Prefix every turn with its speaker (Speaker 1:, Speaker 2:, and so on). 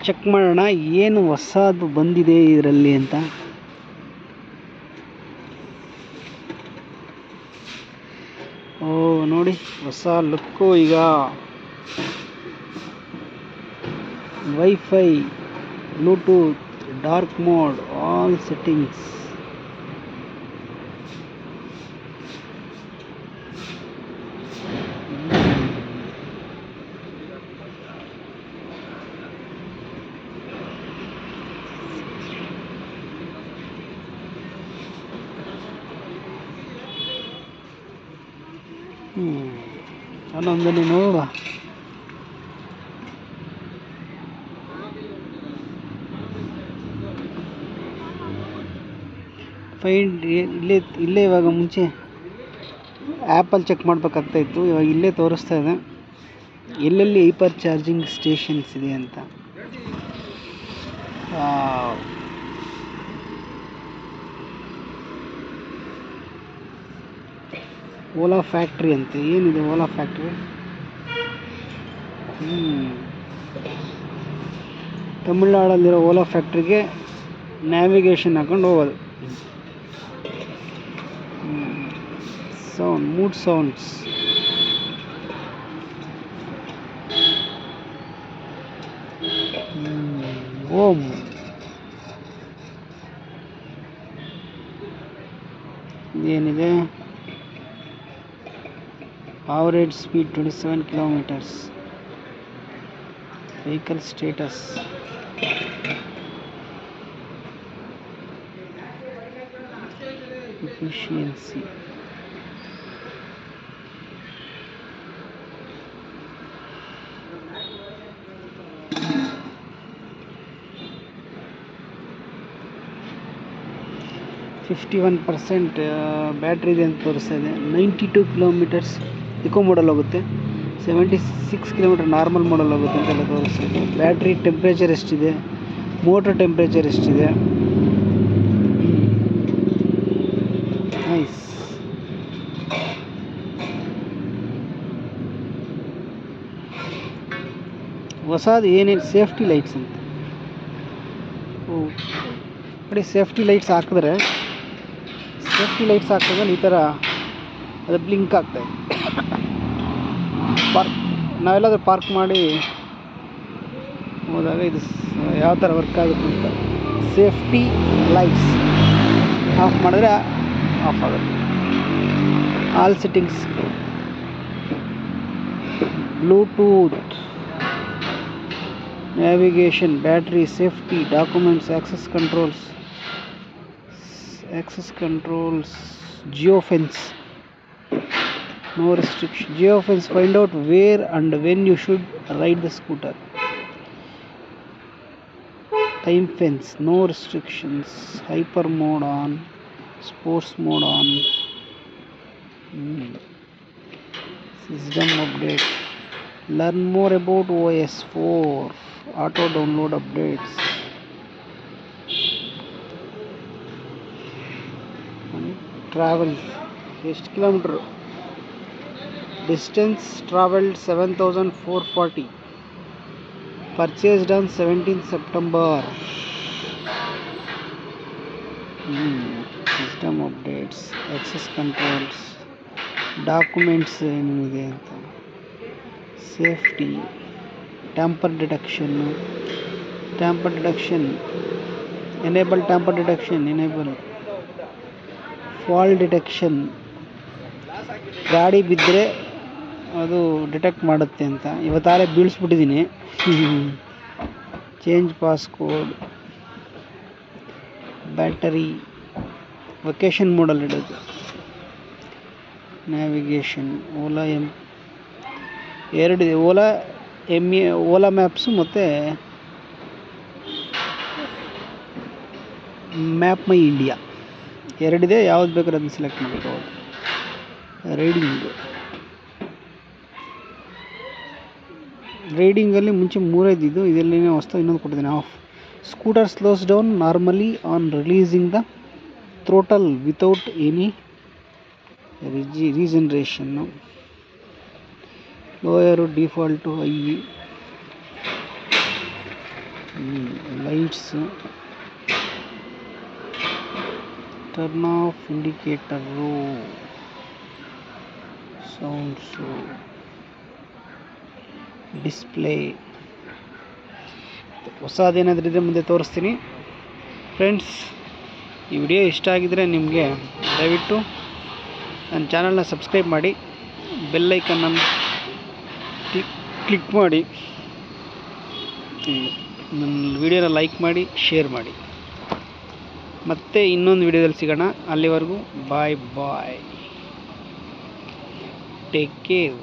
Speaker 1: Check ಮಾಡೋಣ, ಏನು ಹೊಸದು ಬಂದಿದೆ ಇದರಲ್ಲಿ ಅಂತ. ಓ, ನೋಡಿ, ಹೊಸ ಲುಕ್ಕು ಈಗ. Wifi bluetooth dark mode all settings ಅಲ್ಲೊಂದು ನೋಡುವ ಫೈಂಡ್ ಇಲ್ಲೇ ಇಲ್ಲೇ ಇವಾಗ ಮುಂಚೆ ಆ್ಯಪಲ್ಲಿ ಚೆಕ್ ಮಾಡಬೇಕಾಗ್ತಾಯಿತ್ತು. ಇವಾಗ ಇಲ್ಲೇ ತೋರಿಸ್ತಾ ಇದೆ. ಎಲ್ಲೆಲ್ಲಿ ಹೈಪರ್ ಚಾರ್ಜಿಂಗ್ ಸ್ಟೇಷನ್ಸ್ ಇದೆ ಅಂತ. ಓಲಾ ಫ್ಯಾಕ್ಟ್ರಿ ಅಂತೆ. ಏನಿದೆ ಓಲಾ ಫ್ಯಾಕ್ಟ್ರಿ? ಹ್ಞೂ ತಮಿಳ್ನಾಡಲ್ಲಿರೋ ಓಲಾ ಫ್ಯಾಕ್ಟ್ರಿಗೆ ನ್ಯಾವಿಗೇಷನ್ ಹಾಕೊಂಡು ಹೋಗೋದು. ಸೌಂಡ್ ಮೂಡ್ ಸೌಂಡ್ಸ್ ಓಮ್ ಏನಿದೆ? Average speed 27 kilometers vehicle status efficiency fifty one percent battery ಇದೆ ಅಂತ ತೋರಿಸ್ತಾ ಇದೆ ninety two kilometres eco model ಹೋಗುತ್ತೆ seventy six kilometre normal model ಹೋಗುತ್ತೆ ಅಂತೆಲ್ಲ ತೋರಿಸ್ತಾ ಇದೆ ಬ್ಯಾಟ್ರಿ ಟೆಂಪ್ರೇಚರ್ ಎಷ್ಟಿದೆ? ಮೋಟರ್ ಟೆಂಪ್ರೇಚರ್ ಎಷ್ಟಿದೆ? ನೈಸ್ ಹೊಸದು ಏನೇನು ಸೇಫ್ಟಿ ಲೈಟ್ಸ್ ಅಂತ. ನೋಡಿ ಸೇಫ್ಟಿ ಲೈಟ್ಸ್ ಹಾಕಿದ್ರೆ ಸೇಫ್ಟಿ ಲೈಟ್ಸ್ ಹಾಕಿದ್ಮೇಲೆ ಈ ಥರ ಅದು ಬ್ಲಿಂಕ್ ಆಗ್ತಾಯಿದೆ ಪಾರ್ಕ್ ನಾವೆಲ್ಲಾದರೂ ಪಾರ್ಕ್ ಮಾಡಿ ಹೋದಾಗ ಇದು ಯಾವ ಥರ ವರ್ಕ್ ಆಗುತ್ತೆ ಅಂತ. ಸೇಫ್ಟಿ ಲೈಟ್ಸ್ ಆಫ್ ಮಾಡಿದ್ರೆ ಆಫ್ ಆಗುತ್ತೆ. All settings bluetooth, navigation, battery, safety documents access controls access controls, geofence. no restriction geofence find out where and when you should ride the scooter time fence no restrictions hyper mode on sports mode on Hmm. system update learn more about os 4 auto download updates travel ಎಷ್ಟು kilometre distance traveled 7440 purchased on 17th september Hmm, system updates access controls documents ಏನಿದೆ ಅಂತ safety tamper detection tamper detection enable tamper detection enable fall detection ಗಾಡಿ ಬಿದ್ದರೆ ಅದು detect ಮಾಡುತ್ತೆ ಅಂತ. ಇವತ್ತಾರೆ ಬೀಳಿಸ್ಬಿಟ್ಟಿದ್ದೀನಿ ಚೇಂಜ್ ಪಾಸ್ಕೋಡ್ ಬ್ಯಾಟರಿ ವೆಕೇಷನ್ ಇಡೋದು. ನ್ಯಾವಿಗೇಷನ್ ಓಲಾ ಎಂ ಎರಡಿದೆ Ola M A Ola maps ಮತ್ತು ಮ್ಯಾಪ್ ಮೈ ಇಂಡಿಯಾ ಎರಡಿದೆ, ಯಾವ್ದು ಬೇಕಾದ್ರೆ ಅದನ್ನ ಸೆಲೆಕ್ಟ್ ಮಾಡ್ಕೋಬೋದು ರೈಡಿಂಗ್ ರೈಡಿಂಗಲ್ಲಿ ಮುಂಚೆ ಮೂರೈದಿದ್ದು ಇದರಲ್ಲಿನೇ ಹೊಸ್ತು ಇನ್ನೊಂದು ಕೊಟ್ಟಿದ್ದೀನಿ. Off scooter slows down normally on releasing the throttle without any ರಿಜಿ ರೀಜನ್ರೇಷನ್ನು lower default eye lights turn off indicator sounds display. ಹೊಸದೇನಾದ್ರೂ ಇದ್ದರೆ ಮುಂದೆ ತೋರಿಸ್ತೀನಿ. ಫ್ರೆಂಡ್ಸ್ ಈ ವಿಡಿಯೋ ಇಷ್ಟ ಆಗಿದ್ದರೆ ನಿಮಗೆ ದಯವಿಟ್ಟು ನನ್ನ ಚಾನಲ್ನ ಸಬ್ಸ್ಕ್ರೈಬ್ ಮಾಡಿ, ಬೆಲ್ ಐಕನ್ನನ್ನು ಕ್ಲಿಕ್ ಕ್ಲಿಕ್ ಮಾಡಿ, ನನ್ನ ವಿಡಿಯೋನ ಲೈಕ್ ಮಾಡಿ, ಶೇರ್ ಮಾಡಿ. ಮತ್ತೆ ಇನ್ನೊಂದು ವಿಡಿಯೋದಲ್ಲಿ ಸಿಗೋಣ. ಅಲ್ಲಿವರೆಗೂ ಬಾಯ್ ಬಾಯ್. Take care